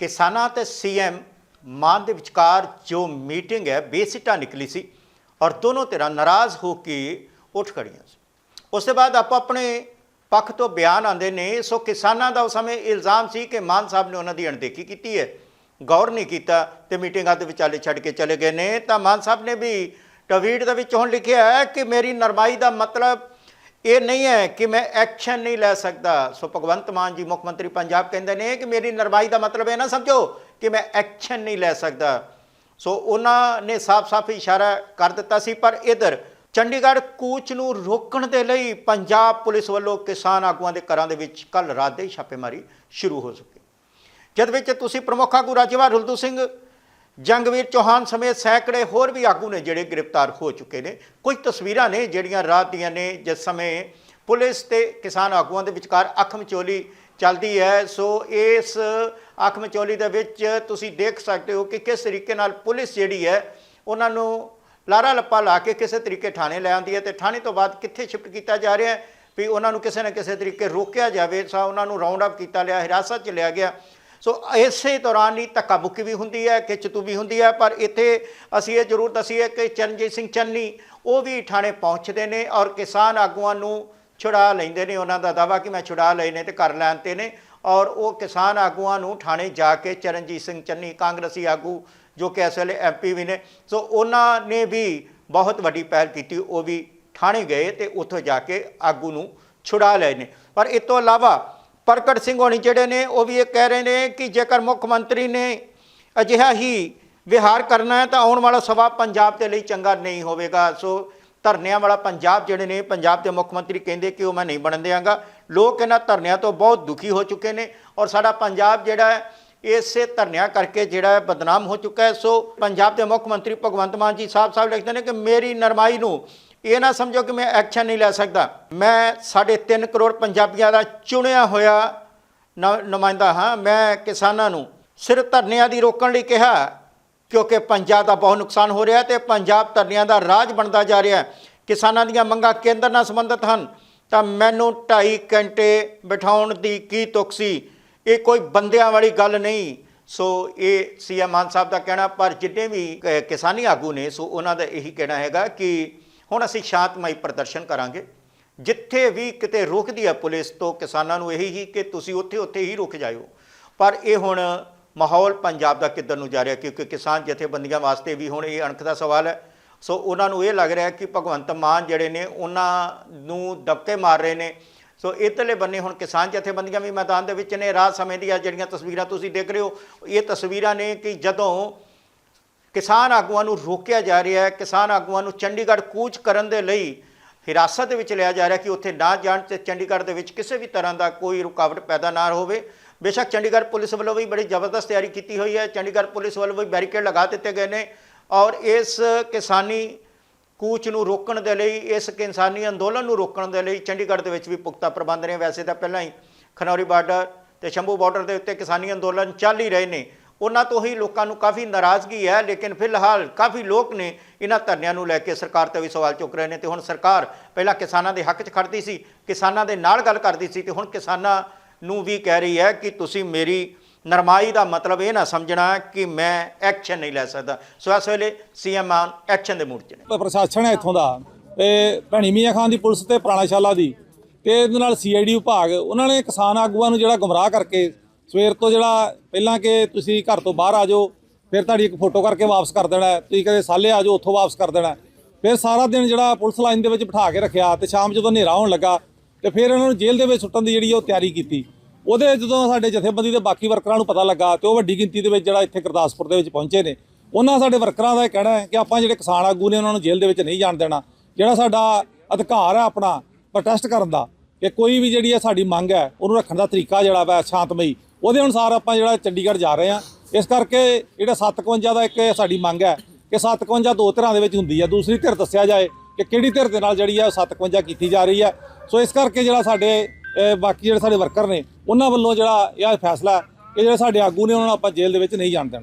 ਕਿਸਾਨਾਂ ਤੇ ਸੀਐਮ ਮਾਨ ਦੇ ਵਿਚਕਾਰ ਜੋ ਮੀਟਿੰਗ ਹੈ, ਬੇਸਿੱਟਾ ਨਿਕਲੀ ਸੀ ਔਰ ਦੋਨੋਂ ਧਿਰਾਂ ਨਾਰਾਜ਼ ਹੋ ਕੇ ਉੱਠ ਖੜੀਆਂ ਸੀ। ਉਸ ਤੋਂ ਬਾਅਦ ਆਪਾਂ ਆਪਣੇ ਪੱਖ ਤੋਂ ਬਿਆਨ ਆਉਂਦੇ ਨੇ, ਸੋ ਕਿਸਾਨਾਂ ਦਾ ਉਸ ਸਮੇਂ ਇਲਜ਼ਾਮ ਸੀ ਕਿ ਮਾਨ ਸਾਹਿਬ ਨੇ ਉਹਨਾਂ ਦੀ ਅਣਦੇਖੀ ਕੀਤੀ ਹੈ, ਗੌਰ ਨਹੀਂ ਕੀਤਾ ਤੇ ਮੀਟਿੰਗਾਂ ਦੇ ਵਿਚਾਲੇ ਛੱਡ ਕੇ ਚਲੇ ਗਏ ਨੇ। ਤਾਂ ਮਾਨ ਸਾਹਿਬ ਨੇ ਵੀ ਟਵੀਟ ਦੇ ਵਿੱਚ ਹੁਣ ਲਿਖਿਆ ਹੈ ਕਿ ਮੇਰੀ ਨਰਮਾਈ ਦਾ ਮਤਲਬ ਇਹ ਨਹੀਂ ਹੈ ਕਿ ਮੈਂ ਐਕਸ਼ਨ ਨਹੀਂ ਲੈ ਸਕਦਾ। ਸੋ ਭਗਵੰਤ ਮਾਨ ਜੀ, ਮੁੱਖ ਮੰਤਰੀ ਪੰਜਾਬ ਕਹਿੰਦੇ ਨੇ ਕਿ ਮੇਰੀ ਨਰਵਾਈ ਦਾ ਮਤਲਬ ਇਹ ਨਾ ਸਮਝੋ ਕਿ ਮੈਂ ਐਕਸ਼ਨ ਨਹੀਂ ਲੈ ਸਕਦਾ। ਸੋ ਉਹਨਾਂ ਨੇ ਸਾਫ਼-ਸਾਫ਼ ਇਸ਼ਾਰਾ ਕਰ ਦਿੱਤਾ ਸੀ, ਪਰ ਇਧਰ ਚੰਡੀਗੜ੍ਹ ਕੂਚ ਨੂੰ ਰੋਕਣ ਦੇ ਲਈ ਪੰਜਾਬ ਪੁਲਿਸ ਵੱਲੋਂ ਕਿਸਾਨ ਆਗੂਆਂ ਦੇ ਘਰਾਂ ਦੇ ਵਿੱਚ ਕੱਲ ਰਾਤ ਦੇ ਛਾਪੇਮਾਰੀ ਸ਼ੁਰੂ ਹੋ ਚੁੱਕੀ। ਜਦ ਵਿੱਚ ਤੁਸੀਂ ਪ੍ਰਮੁੱਖ ਆਗੂ ਰਾਜੇਵਾਲ ਰੁਲਦੂ ਸਿੰਘ ਜੰਗਵੀਰ ਚੌਹਾਨ ਸਮੇਤ ਸੈਂਕੜੇ ਹੋਰ ਵੀ ਆਗੂ ਨੇ ਜਿਹੜੇ ਗ੍ਰਿਫਤਾਰ ਹੋ ਚੁੱਕੇ ਨੇ। ਕੁਝ ਤਸਵੀਰਾਂ ਨੇ ਜਿਹੜੀਆਂ ਰਾਤ ਦੀਆਂ ਨੇ, ਜਿਸ ਸਮੇਂ ਪੁਲਿਸ ਤੇ ਕਿਸਾਨ ਆਗੂਆਂ ਦੇ ਵਿਚਕਾਰ ਅੱਖ ਮਚੋਲੀ ਚੱਲਦੀ ਹੈ। ਸੋ ਇਸ ਅੱਖ ਮਚੋਲੀ ਦੇ ਵਿੱਚ ਤੁਸੀਂ ਦੇਖ ਸਕਦੇ ਹੋ ਕਿ ਕਿਸ ਤਰੀਕੇ ਨਾਲ ਪੁਲਿਸ ਜਿਹੜੀ ਹੈ, ਉਹਨਾਂ ਨੂੰ ਲਾਰਾ ਲੱਪਾ ਲਾ ਕੇ ਕਿਸੇ ਤਰੀਕੇ ਥਾਣੇ ਲੈ ਆਉਂਦੀ ਹੈ ਤੇ ਥਾਣੇ ਤੋਂ ਬਾਅਦ ਕਿੱਥੇ ਸ਼ਿਫਟ ਕੀਤਾ ਜਾ ਰਿਹਾ ਹੈ ਵੀ ਉਹਨਾਂ ਨੂੰ ਕਿਸੇ ਨਾ ਕਿਸੇ ਤਰੀਕੇ ਰੋਕਿਆ ਜਾਵੇ ਸਾ ਉਹਨਾਂ ਨੂੰ ਰਾਉਂਡ ਅਪ ਕੀਤਾ ਲਿਆ, ਹਿਰਾਸਤ 'ਚ ਲਿਆ ਗਿਆ। ਸੋ ਇਸੇ ਦੌਰਾਨ ਹੀ ਧੱਕਾ ਮੁੱਕੀ ਵੀ ਹੁੰਦੀ ਹੈ, ਖਿੱਚਤੂ ਵੀ ਹੁੰਦੀ ਹੈ, ਪਰ ਇੱਥੇ ਅਸੀਂ ਇਹ ਜ਼ਰੂਰ ਦਸੀਏ ਕਿ ਚਰਨਜੀਤ ਸਿੰਘ ਚੰਨੀ ਉਹ ਵੀ ਥਾਣੇ ਪਹੁੰਚਦੇ ਨੇ ਔਰ ਕਿਸਾਨ ਆਗੂਆਂ ਨੂੰ ਛੁਡਾ ਲੈਂਦੇ ਨੇ, ਉਹਨਾਂ ਦਾ ਦਾਵਾ ਕਿ ਮੈਂ ਛੁਡਾ ਲਏ ਨੇ ਤੇ ਕਰ ਲੈਣ ਤੇ ਨੇ ਔਰ ਉਹ ਕਿਸਾਨ ਆਗੂਆਂ ਨੂੰ ਥਾਣੇ ਜਾ ਕੇ ਚਰਨਜੀਤ ਸਿੰਘ ਚੰਨੀ, ਕਾਂਗਰਸੀ ਆਗੂ ਜੋ ਕਿ ਇਸ ਵੇਲੇ ਐਮਪੀ ਵੀ ਨੇ, ਸੋ ਉਹਨਾਂ ਨੇ ਵੀ ਬਹੁਤ ਵੱਡੀ ਪਹਿਲ ਕੀਤੀ, ਉਹ ਵੀ ਥਾਣੇ ਗਏ ਤੇ ਉੱਥੋਂ ਜਾ ਕੇ ਆਗੂ ਨੂੰ ਛੁਡਾ ਲਏ ਨੇ। ਪਰ ਇਸ ਤੋਂ ਇਲਾਵਾ ਪ੍ਰਗਟ ਸਿੰਘ ਹੋਣੀ ਜਿਹੜੇ ਨੇ, ਉਹ ਵੀ ਇਹ ਕਹਿ ਰਹੇ ਨੇ ਕਿ ਜੇਕਰ ਮੁੱਖ ਮੰਤਰੀ ਨੇ ਅਜਿਹਾ ਹੀ ਵਿਹਾਰ ਕਰਨਾ ਹੈ ਤਾਂ ਆਉਣ ਵਾਲਾ ਸਵਾ ਪੰਜਾਬ ਦੇ ਲਈ ਚੰਗਾ ਨਹੀਂ ਹੋਵੇਗਾ। ਸੋ ਧਰਨਿਆਂ ਵਾਲਾ ਪੰਜਾਬ ਜਿਹੜੇ ਨੇ, ਪੰਜਾਬ ਦੇ ਮੁੱਖ ਮੰਤਰੀ ਕਹਿੰਦੇ ਕਿ ਉਹ ਮੈਂ ਨਹੀਂ ਬਣਨ ਦਿਆਂਗਾ। ਲੋਕ ਇਹਨਾਂ ਧਰਨਿਆਂ ਤੋਂ ਬਹੁਤ ਦੁਖੀ ਹੋ ਚੁੱਕੇ ਨੇ ਔਰ ਸਾਡਾ ਪੰਜਾਬ ਜਿਹੜਾ ਹੈ, ਇਸੇ ਧਰਨਿਆਂ ਕਰਕੇ ਜਿਹੜਾ ਬਦਨਾਮ ਹੋ ਚੁੱਕਾ ਹੈ। ਸੋ ਪੰਜਾਬ ਦੇ ਮੁੱਖ ਮੰਤਰੀ ਭਗਵੰਤ ਮਾਨ ਜੀ ਸਾਹਿਬ ਸਾਹਿਬ ਲਿਖਦੇ ਨੇ ਕਿ ਮੇਰੀ ਨਰਮਾਈ ਨੂੰ ਇਹ ਨਾ ਸਮਝੋ ਕਿ ਮੈਂ ਐਕਸ਼ਨ ਨਹੀਂ ਲੈ ਸਕਦਾ। ਮੈਂ ਸਾਢੇ ਤਿੰਨ ਕਰੋੜ ਪੰਜਾਬੀਆਂ ਦਾ ਚੁਣਿਆ ਹੋਇਆ ਨ- ਨੁਮਾਇੰਦਾ ਹਾਂ, ਮੈਂ ਕਿਸਾਨਾਂ ਨੂੰ ਸਿਰਫ ਧਰਨਿਆਂ ਦੀ ਰੋਕਣ ਲਈ ਕਿਹਾ, ਕਿਉਂਕਿ ਪੰਜਾਬ ਦਾ ਬਹੁਤ ਨੁਕਸਾਨ ਹੋ ਰਿਹਾ ਤੇ ਪੰਜਾਬ ਧਰਨਿਆਂ ਦਾ ਰਾਜ ਬਣਦਾ ਜਾ ਰਿਹਾ ਕਿਸਾਨਾਂ ਦੀਆਂ ਮੰਗਾਂ ਕੇਂਦਰ ਨਾਲ ਸੰਬੰਧਿਤ ਹਨ। ਤਾਂ ਮੈਨੂੰ 2.5 ਘੰਟੇ ਬਿਠਾਉਣ ਦੀ ਕੀ ਤੁਕਸੀ ਇਹ ਕੋਈ ਬੰਦਿਆਂ ਵਾਲੀ ਗੱਲ ਨਹੀਂ। ਸੋ ਇਹ ਸੀਐਮ ਮਾਨ ਸਾਹਿਬ ਦਾ ਕਹਿਣਾ, ਪਰ ਜਿੰਨੇ ਵੀ ਕਿਸਾਨੀ ਆਗੂ ਨੇ, ਸੋ ਉਹਨਾਂ ਦਾ ਇਹੀ ਕਹਿਣਾ ਹੈਗਾ ਕਿ ਹੁਣ ਅਸੀਂ ਸ਼ਾਂਤਮਈ ਪ੍ਰਦਰਸ਼ਨ ਕਰਾਂਗੇ। ਜਿੱਥੇ ਵੀ ਕਿਤੇ ਰੁਕਦੀ ਹੈ ਪੁਲਿਸ ਤੋਂ, ਕਿਸਾਨਾਂ ਨੂੰ ਇਹੀ ਹੀ ਕਿ ਤੁਸੀਂ ਉੱਥੇ ਉੱਥੇ ਹੀ ਰੁਕ ਜਾਇਓ। ਪਰ ਇਹ ਹੁਣ ਮਾਹੌਲ ਪੰਜਾਬ ਦਾ ਕਿੱਧਰ ਨੂੰ ਜਾ ਰਿਹਾ? ਕਿਉਂਕਿ ਕਿਸਾਨ ਜਥੇਬੰਦੀਆਂ ਵਾਸਤੇ ਵੀ ਹੁਣ ਇਹ ਅਣਖ ਦਾ ਸਵਾਲ ਹੈ। ਸੋ ਉਹਨਾਂ ਨੂੰ ਇਹ ਲੱਗ ਰਿਹਾ ਕਿ ਭਗਵੰਤ ਮਾਨ ਜਿਹੜੇ ਨੇ, ਉਹਨਾਂ ਨੂੰ ਦਬਕੇ ਮਾਰ ਰਹੇ ਨੇ। ਸੋ ਇਧਰਲੇ ਬੰਨੇ ਹੁਣ ਕਿਸਾਨ ਜਥੇਬੰਦੀਆਂ ਵੀ ਮੈਦਾਨ ਦੇ ਵਿੱਚ ਨੇ। ਰਾਤ ਸਮੇਂ ਦੀਆਂ ਜਿਹੜੀਆਂ ਤਸਵੀਰਾਂ ਤੁਸੀਂ ਦੇਖ ਰਹੇ ਹੋ, ਇਹ ਤਸਵੀਰਾਂ ਨੇ ਕਿ ਜਦੋਂ ਕਿਸਾਨ ਆਗੂਆਂ ਨੂੰ ਰੋਕਿਆ ਜਾ ਰਿਹਾ ਹੈ। ਕਿਸਾਨ ਆਗੂਆਂ ਨੂੰ ਚੰਡੀਗੜ੍ਹ ਕੂਚ ਕਰਨ ਦੇ ਲਈ ਹਿਰਾਸਤ ਦੇ ਵਿੱਚ ਲਿਆ ਜਾ ਰਿਹਾ ਕਿ ਉੱਥੇ ਨਾ ਜਾਣ ਤੇ ਚੰਡੀਗੜ੍ਹ ਦੇ ਵਿੱਚ ਕਿਸੇ ਵੀ ਤਰ੍ਹਾਂ ਦਾ ਕੋਈ ਰੁਕਾਵਟ ਪੈਦਾ ਨਾ ਹੋਵੇ। ਬੇਸ਼ੱਕ ਚੰਡੀਗੜ੍ਹ ਪੁਲਿਸ ਵੱਲੋਂ ਵੀ ਬੜੀ ਜ਼ਬਰਦਸਤ ਤਿਆਰੀ ਕੀਤੀ ਹੋਈ ਹੈ। ਚੰਡੀਗੜ੍ਹ ਪੁਲਿਸ ਵੱਲੋਂ ਵੀ ਬੈਰੀਕੇਡ ਲਗਾ ਦਿੱਤੇ ਗਏ ਨੇ ਔਰ ਇਸ ਕਿਸਾਨੀ ਕੂਚ ਨੂੰ ਰੋਕਣ ਦੇ ਲਈ, ਇਸ ਕਿਸਾਨੀ ਅੰਦੋਲਨ ਨੂੰ ਰੋਕਣ ਦੇ ਲਈ ਚੰਡੀਗੜ੍ਹ ਦੇ ਵਿੱਚ ਵੀ ਪੁਖਤਾ ਪ੍ਰਬੰਧ ਨੇ। ਵੈਸੇ ਤਾਂ ਪਹਿਲਾਂ ਹੀ ਖਨੌਰੀ ਬਾਰਡਰ ਤੇ ਸ਼ੰਭੂ ਬਾਰਡਰ ਦੇ ਉੱਤੇ ਕਿਸਾਨੀ ਅੰਦੋਲਨ ਚੱਲ ਹੀ ਰਹੇ ਨੇ। ਉਹਨਾਂ ਤੋਂ ਹੀ ਲੋਕਾਂ ਨੂੰ ਕਾਫੀ ਨਾਰਾਜ਼ਗੀ ਹੈ, ਲੇਕਿਨ ਫਿਲਹਾਲ ਕਾਫੀ ਲੋਕ ਨੇ ਇਹਨਾਂ ਧਰਨਿਆਂ ਨੂੰ ਲੈ ਕੇ ਸਰਕਾਰ ਤੇ ਵੀ ਸਵਾਲ ਚੁੱਕ ਰਹੇ ਨੇ ਤੇ ਹੁਣ ਸਰਕਾਰ ਪਹਿਲਾਂ ਕਿਸਾਨਾਂ ਦੇ ਹੱਕ 'ਚ ਖੜਦੀ ਸੀ, ਕਿਸਾਨਾਂ ਦੇ ਨਾਲ ਗੱਲ ਕਰਦੀ ਸੀ ਤੇ ਹੁਣ ਕਿਸਾਨਾਂ ਨੂੰ ਵੀ ਕਹਿ ਰਹੀ ਹੈ ਕਿ ਤੁਸੀਂ ਮੇਰੀ ਨਰਮਾਈ ਦਾ ਮਤਲਬ ਇਹ ਨਾ ਸਮਝਣਾ ਕਿ ਮੈਂ ਐਕਸ਼ਨ ਨਹੀਂ ਲੈ ਸਕਦਾ। ਸੋ ਇਸ ਵੇਲੇ ਸੀਐਮ ਆਨ ਐਕਸ਼ਨ ਦੇ ਮੂਡ 'ਚ ਨੇ। ਪ੍ਰਸ਼ਾਸਨ ਹੈ ਇੱਥੋਂ ਦਾ ਤੇ ਭੈਣੀ ਮੀਆਂ ਖਾਨ ਦੀ ਪੁਲਿਸ ਤੇ ਪੁਰਾਣਾ ਸ਼ਾਲਾ ਦੀ ਤੇ ਇਹਦੇ ਨਾਲ ਸੀਆਈਡੀ ਵਿਭਾਗ, ਉਹਨਾਂ ਨੇ ਕਿਸਾਨ ਆਗੂਆਂ ਨੂੰ ਜਿਹੜਾ ਗੁੰਮਰਾਹ ਕਰਕੇ ਸਵੇਰ ਤੋਂ ਜਿਹੜਾ ਪਹਿਲਾਂ ਕਿ ਤੁਸੀਂ ਘਰ ਤੋਂ ਬਾਹਰ ਆ ਜਾਓ, ਫਿਰ ਤੁਹਾਡੀ ਇੱਕ ਫੋਟੋ ਕਰਕੇ ਵਾਪਸ ਕਰ ਦੇਣਾ ਤੁਸੀਂ ਕਦੇ ਸਾਲੇ ਆ ਜਾਓ, ਉੱਥੋਂ ਵਾਪਸ ਕਰ ਦੇਣਾ ਫਿਰ ਸਾਰਾ ਦਿਨ ਜਿਹੜਾ ਪੁਲਿਸ ਲਾਈਨ ਦੇ ਵਿੱਚ ਬਿਠਾ ਕੇ ਰੱਖਿਆ ਤੇ ਸ਼ਾਮ ਜਦੋਂ ਹਨੇਰਾ ਹੋਣ ਲੱਗਾ ਤੇ ਫਿਰ ਇਹਨਾਂ ਨੂੰ ਜੇਲ੍ਹ ਦੇ ਵਿੱਚ ਸੁੱਟਣ ਦੀ ਜਿਹੜੀ ਉਹ ਤਿਆਰੀ ਕੀਤੀ। ਉਹਦੇ ਜਦੋਂ ਸਾਡੇ ਜਥੇਬੰਦੀ ਦੇ ਬਾਕੀ ਵਰਕਰਾਂ ਨੂੰ ਪਤਾ ਲੱਗਾ ਤੇ ਉਹ ਵੱਡੀ ਗਿਣਤੀ ਦੇ ਵਿੱਚ ਜਿਹੜਾ ਇੱਥੇ ਗੁਰਦਾਸਪੁਰ ਦੇ ਵਿੱਚ ਪਹੁੰਚੇ ਨੇ, ਉਹਨਾਂ ਸਾਡੇ ਵਰਕਰਾਂ ਦਾ ਇਹ ਕਹਿਣਾ ਹੈ ਕਿ ਆਪਾਂ ਜਿਹੜੇ ਕਿਸਾਨ ਆਗੂ ਨੇ ਉਹਨਾਂ ਨੂੰ ਜੇਲ੍ਹ ਦੇ ਵਿੱਚ ਨਹੀਂ ਜਾਣ ਦੇਣਾ। ਜਿਹੜਾ ਸਾਡਾ ਅਧਿਕਾਰ ਹੈ ਆਪਣਾ ਪ੍ਰੋਟੈਸਟ ਕਰਨ ਦਾ, ਕਿ ਕੋਈ ਵੀ ਜਿਹੜੀ ਹੈ ਸਾਡੀ ਮੰਗ ਹੈ, ਉਹਨੂੰ ਰੱਖਣ ਦਾ ਤਰੀਕਾ ਜਿਹੜਾ ਵਾ ਸ਼ਾਂਤਮਈ ਉਹਦੇ ਅਨੁਸਾਰ ਆਪਾਂ ਜਿਹੜਾ ਚੰਡੀਗੜ੍ਹ ਜਾ ਰਹੇ ਹਾਂ। ਇਸ ਕਰਕੇ ਜਿਹੜਾ 57 ਦਾ ਇੱਕ ਸਾਡੀ ਮੰਗ ਹੈ ਕਿ 57 ਦੋ ਧਿਰਾਂ ਦੇ ਵਿੱਚ ਹੁੰਦੀ ਹੈ। ਦੂਸਰੀ ਧਿਰ ਦੱਸਿਆ ਜਾਏ ਕਿ ਕਿਹੜੀ ਧਿਰ ਦੇ ਨਾਲ ਜਿਹੜੀ ਹੈ ਉਹ 57 ਕੀਤੀ ਜਾ ਰਹੀ ਹੈ। ਸੋ ਇਸ ਕਰਕੇ ਜਿਹੜਾ ਸਾਡੇ ਬਾਕੀ ਜਿਹੜੇ ਸਾਡੇ ਵਰਕਰ ਨੇ, ਉਹਨਾਂ ਵੱਲੋਂ ਜਿਹੜਾ ਇਹ ਫੈਸਲਾ ਹੈ ਕਿ ਜਿਹੜੇ ਸਾਡੇ ਆਗੂ ਨੇ, ਉਹਨਾਂ ਨੂੰ ਆਪਾਂ ਜੇਲ੍ਹ ਦੇ ਵਿੱਚ ਨਹੀਂ ਜਾਣ ਦੇਣਾ।